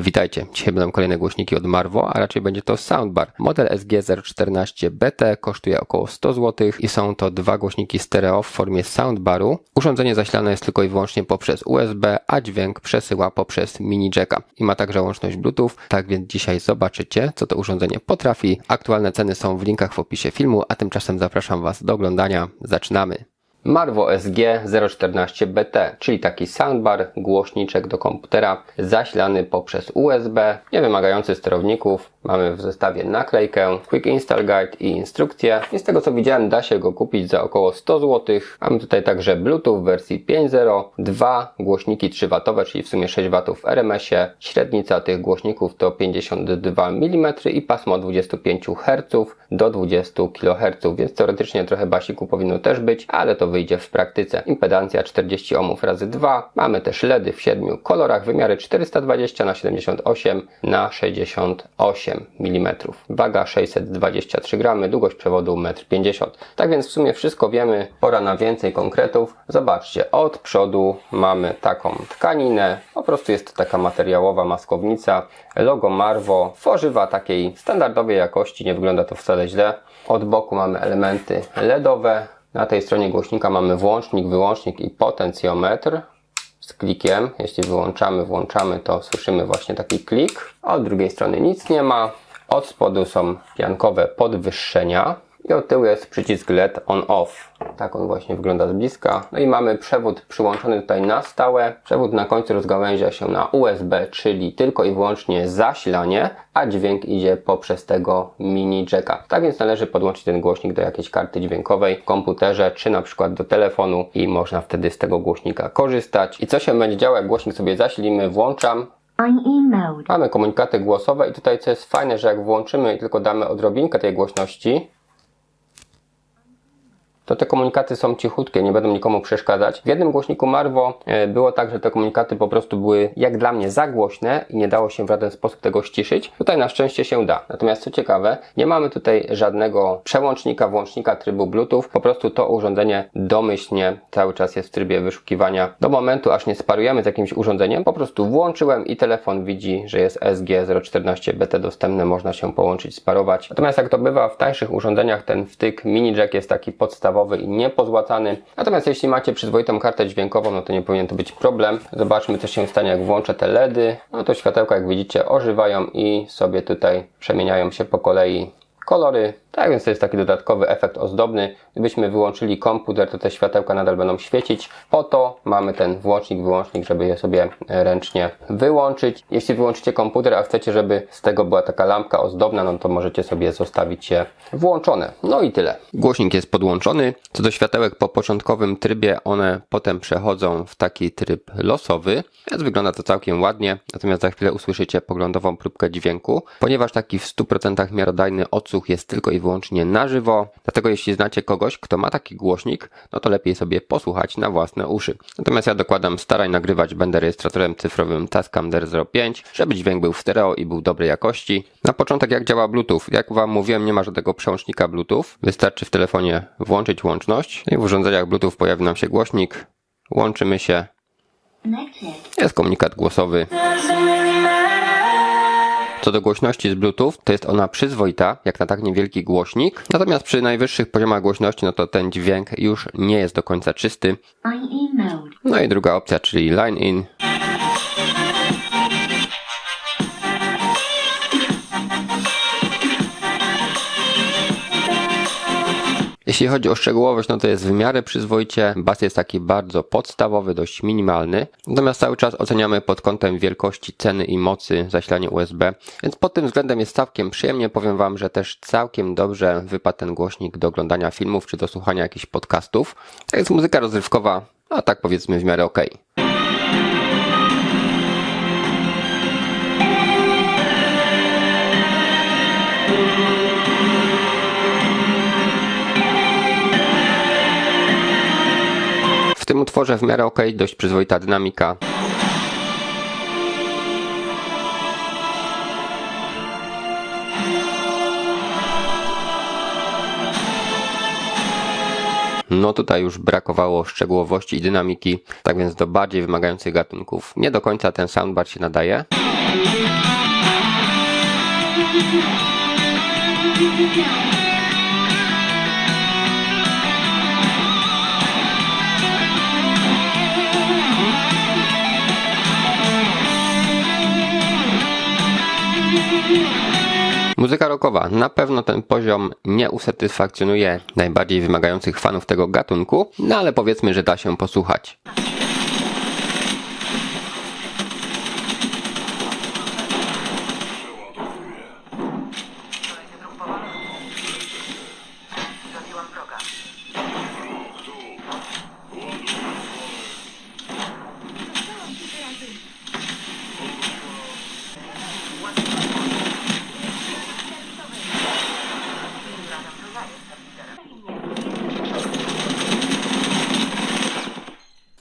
Witajcie, dzisiaj będą kolejne głośniki od Marvo, a raczej będzie to soundbar. Model SG014BT kosztuje około 100 zł i są to dwa głośniki stereo w formie soundbaru. Urządzenie zasilane jest tylko i wyłącznie poprzez USB, a dźwięk przesyła poprzez mini jacka i ma także łączność Bluetooth, tak więc dzisiaj zobaczycie, co to urządzenie potrafi. Aktualne ceny są w linkach w opisie filmu, a tymczasem zapraszam Was do oglądania. Zaczynamy. Marvo SG014BT, czyli taki soundbar, głośniczek do komputera zasilany poprzez USB, nie wymagający sterowników. Mamy w zestawie naklejkę, Quick Install Guide i instrukcję. I z tego co widziałem da się go kupić za około 100 zł. Mamy tutaj także Bluetooth wersji 5.0, dwa głośniki 3W, czyli w sumie 6 W w RMS-ie. Średnica tych głośników to 52 mm i pasmo 25 Hz do 20 kHz, więc teoretycznie trochę basiku powinno też być, ale to wyjdzie w praktyce. Impedancja 40 ohmów razy 2. Mamy też LEDy w 7 kolorach, wymiary 420 na 78 na 68 mm. Waga 623 gramy, długość przewodu 1,50 m. Tak więc w sumie wszystko wiemy. Pora na więcej konkretów. Zobaczcie, od przodu mamy taką tkaninę. Po prostu jest to taka materiałowa maskownica. Logo Marvo. Tworzywa takiej standardowej jakości. Nie wygląda to wcale źle. Od boku mamy elementy LEDowe. Na tej stronie głośnika mamy włącznik, wyłącznik i potencjometr z klikiem. Jeśli wyłączamy, włączamy, to słyszymy właśnie taki klik. Od drugiej strony nic nie ma. Od spodu są piankowe podwyższenia. I od tyłu jest przycisk LED on-off. Tak on właśnie wygląda z bliska. No i mamy przewód przyłączony tutaj na stałe. Przewód na końcu rozgałęzia się na USB, czyli tylko i wyłącznie zasilanie, a dźwięk idzie poprzez tego mini jacka. Tak więc należy podłączyć ten głośnik do jakiejś karty dźwiękowej w komputerze, czy na przykład do telefonu i można wtedy z tego głośnika korzystać. I co się będzie działo, jak głośnik sobie zasilimy? Włączam. Mamy komunikaty głosowe i tutaj co jest fajne, że jak włączymy i tylko damy odrobinkę tej głośności, to te komunikaty są cichutkie, nie będą nikomu przeszkadzać. W jednym głośniku Marvo e, było tak, że te komunikaty po prostu były jak dla mnie za głośne i nie dało się w żaden sposób tego ściszyć. Tutaj na szczęście się da. Natomiast co ciekawe, nie mamy tutaj żadnego przełącznika, włącznika trybu Bluetooth. Po prostu to urządzenie domyślnie cały czas jest w trybie wyszukiwania. Do momentu, aż nie sparujemy z jakimś urządzeniem, po prostu włączyłem i telefon widzi, że jest SG014BT dostępne, można się połączyć, sparować. Natomiast jak to bywa w tańszych urządzeniach, ten wtyk mini jack jest taki podstawowy i niepozłacany. Natomiast jeśli macie przyzwoitą kartę dźwiękową, no to nie powinien to być problem. Zobaczmy co się stanie jak włączę te LEDy. No to światełka jak widzicie ożywają i sobie tutaj przemieniają się po kolei kolory. Tak więc to jest taki dodatkowy efekt ozdobny. Gdybyśmy wyłączyli komputer, to te światełka nadal będą świecić. Po to mamy ten włącznik, wyłącznik, żeby je sobie ręcznie wyłączyć. Jeśli wyłączycie komputer, a chcecie, żeby z tego była taka lampka ozdobna, no to możecie sobie zostawić je włączone. No i tyle. Głośnik jest podłączony. Co do światełek po początkowym trybie, one potem przechodzą w taki tryb losowy, więc wygląda to całkiem ładnie. Natomiast za chwilę usłyszycie poglądową próbkę dźwięku. Ponieważ taki w 100% miarodajny odsłuch jest tylko i wyłącznie na żywo, dlatego jeśli znacie kogoś, kto ma taki głośnik, no to lepiej sobie posłuchać na własne uszy. Natomiast ja dokładam starań nagrywać będę rejestratorem cyfrowym Tascam DR05, żeby dźwięk był w stereo i był dobrej jakości. Na początek jak działa Bluetooth? Jak wam mówiłem, nie ma żadnego przełącznika Bluetooth. Wystarczy w telefonie włączyć łączność i w urządzeniach Bluetooth pojawi nam się głośnik. Łączymy się. Jest komunikat głosowy. Co do głośności z Bluetooth, to jest ona przyzwoita, jak na tak niewielki głośnik. Natomiast przy najwyższych poziomach głośności, no to ten dźwięk już nie jest do końca czysty. No i druga opcja, czyli line in. Jeśli chodzi o szczegółowość, no to jest w miarę przyzwoicie. Bas jest taki bardzo podstawowy, dość minimalny. Natomiast cały czas oceniamy pod kątem wielkości, ceny i mocy zasilania USB. Więc pod tym względem jest całkiem przyjemnie. Powiem Wam, że też całkiem dobrze wypadł ten głośnik do oglądania filmów czy do słuchania jakichś podcastów. To jest muzyka rozrywkowa, a tak powiedzmy w miarę okej. W utworze w miarę okej, dość przyzwoita dynamika. No tutaj już brakowało szczegółowości i dynamiki, tak więc do bardziej wymagających gatunków nie do końca ten soundbar się nadaje. Muzyka rockowa. Na pewno ten poziom nie usatysfakcjonuje najbardziej wymagających fanów tego gatunku, no ale powiedzmy, że da się posłuchać.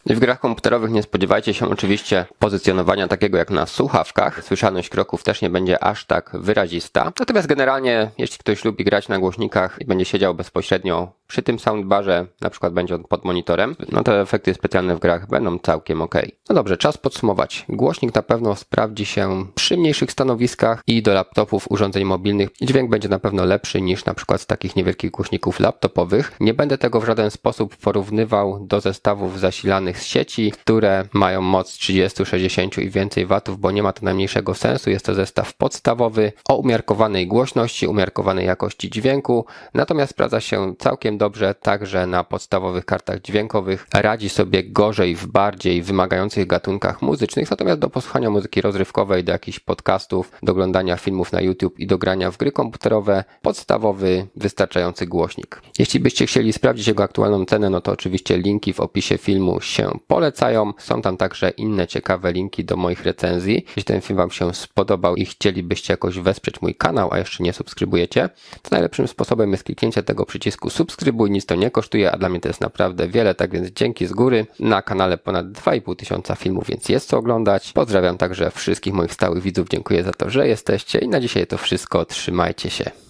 W grach komputerowych nie spodziewajcie się oczywiście pozycjonowania takiego jak na słuchawkach. Słyszalność kroków też nie będzie aż tak wyrazista. Natomiast generalnie, jeśli ktoś lubi grać na głośnikach i będzie siedział bezpośrednio przy tym soundbarze, na przykład będzie on pod monitorem, no te efekty specjalne w grach będą całkiem ok. No dobrze, czas podsumować. Głośnik na pewno sprawdzi się przy mniejszych stanowiskach i do laptopów, urządzeń mobilnych. Dźwięk będzie na pewno lepszy niż na przykład z takich niewielkich głośników laptopowych. Nie będę tego w żaden sposób porównywał do zestawów zasilanych sieci, które mają moc 30, 60 i więcej watów, bo nie ma to najmniejszego sensu. Jest to zestaw podstawowy o umiarkowanej głośności, umiarkowanej jakości dźwięku, natomiast sprawdza się całkiem dobrze także na podstawowych kartach dźwiękowych. Radzi sobie gorzej w bardziej wymagających gatunkach muzycznych, natomiast do posłuchania muzyki rozrywkowej, do jakichś podcastów, do oglądania filmów na YouTube i do grania w gry komputerowe, podstawowy, wystarczający głośnik. Jeśli byście chcieli sprawdzić jego aktualną cenę, no to oczywiście linki w opisie filmu polecają. Są tam także inne ciekawe linki do moich recenzji. Jeśli ten film Wam się spodobał i chcielibyście jakoś wesprzeć mój kanał, a jeszcze nie subskrybujecie, to najlepszym sposobem jest kliknięcie tego przycisku subskrybuj, nic to nie kosztuje, a dla mnie to jest naprawdę wiele, tak więc dzięki z góry. Na kanale ponad 2,5 tysiąca filmów, więc jest co oglądać. Pozdrawiam także wszystkich moich stałych widzów, dziękuję za to, że jesteście i na dzisiaj to wszystko. Trzymajcie się.